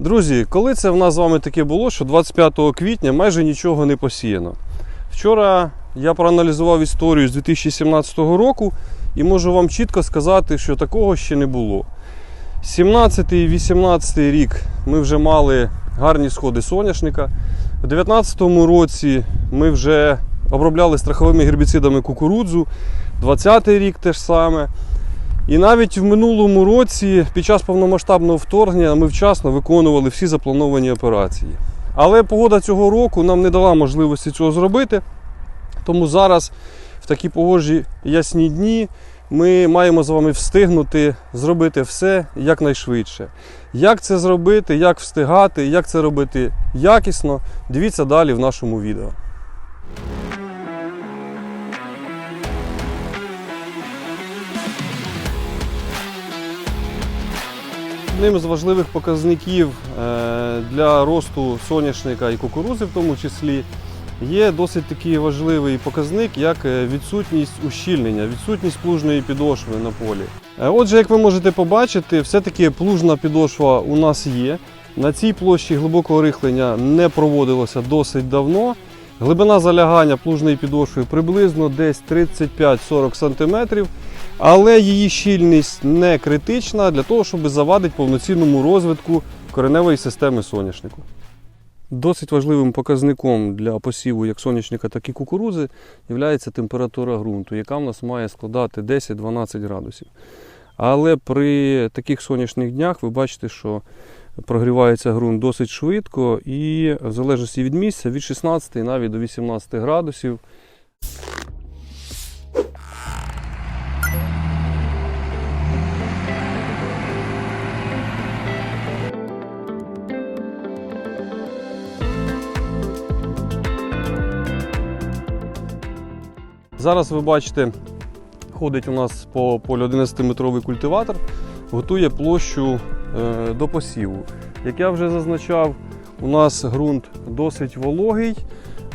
Друзі, коли це в нас з вами таке було, що 25 квітня майже нічого не посіяно. Вчора я проаналізував історію з 2017 року і можу вам чітко сказати, що такого ще не було. 17-18 рік ми вже мали гарні сходи соняшника. У 2019 році ми вже обробляли страховими гербіцидами кукурудзу. 20 рік теж саме. І навіть в минулому році, під час повномасштабного вторгнення, ми вчасно виконували всі заплановані операції. Але погода цього року нам не дала можливості цього зробити. Тому зараз, в такі погожі ясні дні, ми маємо з вами встигнути зробити все якнайшвидше. Як це зробити, як встигати, як це робити якісно, дивіться далі в нашому відео. Одним з важливих показників е, для росту соняшника і кукурузи, в тому числі, є досить такий важливий показник, як е, відсутність ущільнення, відсутність плужної підошви на полі. Е, Отже, як ви можете побачити, все-таки плужна підошва у нас є. На цій площі глибокого рихлення не проводилося досить давно. Глибина залягання плужної підошви приблизно десь 35-40 см, але її щільність не критична для того, щоб завадити повноцінному розвитку кореневої системи соняшнику. Досить важливим показником для посіву як соняшника, так і кукурузи є температура ґрунту, яка в нас має складати 10-12 градусів. Але при таких сонячних днях ви бачите, що прогрівається ґрунт досить швидко і в залежності від місця від 16 навіть до 18 градусів. Зараз ви бачите, ходить у нас по полю 11-метровий культиватор, готує площу е, до посіву. Як я вже зазначав, у нас ґрунт досить вологий,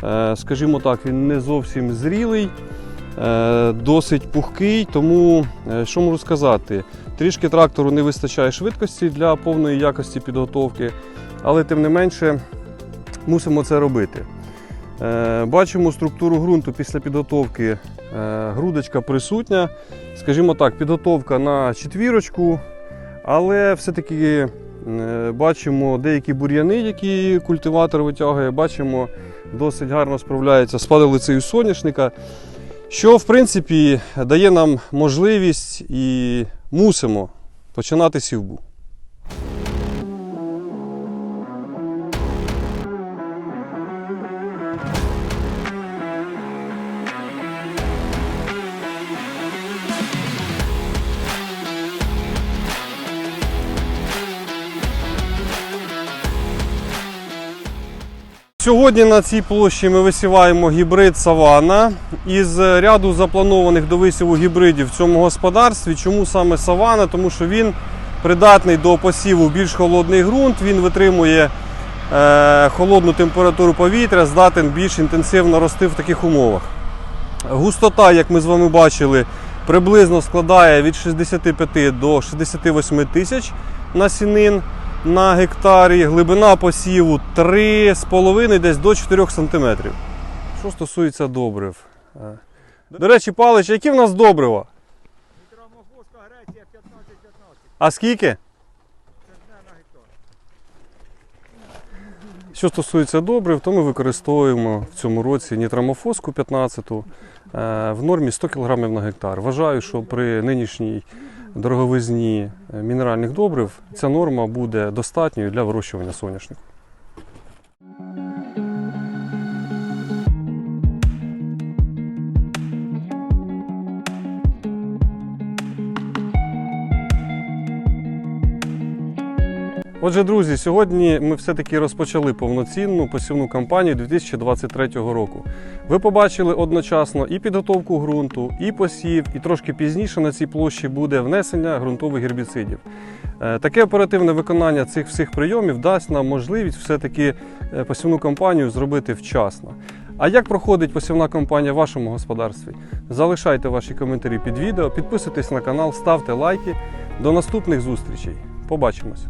е, скажімо так, він не зовсім зрілий, е, досить пухкий, тому що можу сказати, трішки трактору не вистачає швидкості для повної якості підготовки, але тим не менше мусимо це робити. Е, Бачимо структуру ґрунту після підготовки. Е, Грудочка присутня. Скажімо так, підготовка на четвірочку, але все-таки е, бачимо деякі бур'яни, які культиватор витягує. Бачимо, досить гарно справляється з падалицею соняшника, що в принципі дає нам можливість і мусимо починати сівбу. Сьогодні на цій площі ми висіваємо гібрид Савана. Із ряду запланованих до висіву гібридів в цьому господарстві. Чому саме Савана? Тому що він придатний до посіву більш холодний ґрунт, він витримує е, холодну температуру повітря, здатен більш інтенсивно рости в таких умовах. Густота, як ми з вами бачили, приблизно складає від 65 до 68 тисяч насінин на гектарі. Глибина посіву 3,5 десь до 4 см. Що стосується добрив. Е, До речі, Палич, які в нас добрива? Мікромофоска Греція 15-15. А скільки? Що стосується добрив, то ми використовуємо в цьому році нітрамофоску 15 е, в нормі 100 кг на гектар. Вважаю, що при нинішній дороговизні е, мінеральних добрив ця норма буде достатньою для вирощування соняшнику. Отже, друзі, сьогодні ми все-таки розпочали повноцінну посівну кампанію 2023 року. Ви побачили одночасно і підготовку ґрунту, і посів, і трошки пізніше на цій площі буде внесення ґрунтових гербіцидів. Е, Таке оперативне виконання цих всіх прийомів дасть нам можливість все-таки е, посівну кампанію зробити вчасно. А як проходить посівна кампанія в вашому господарстві? Залишайте ваші коментарі під відео, підписуйтесь на канал, ставте лайки. До наступних зустрічей. Побачимось!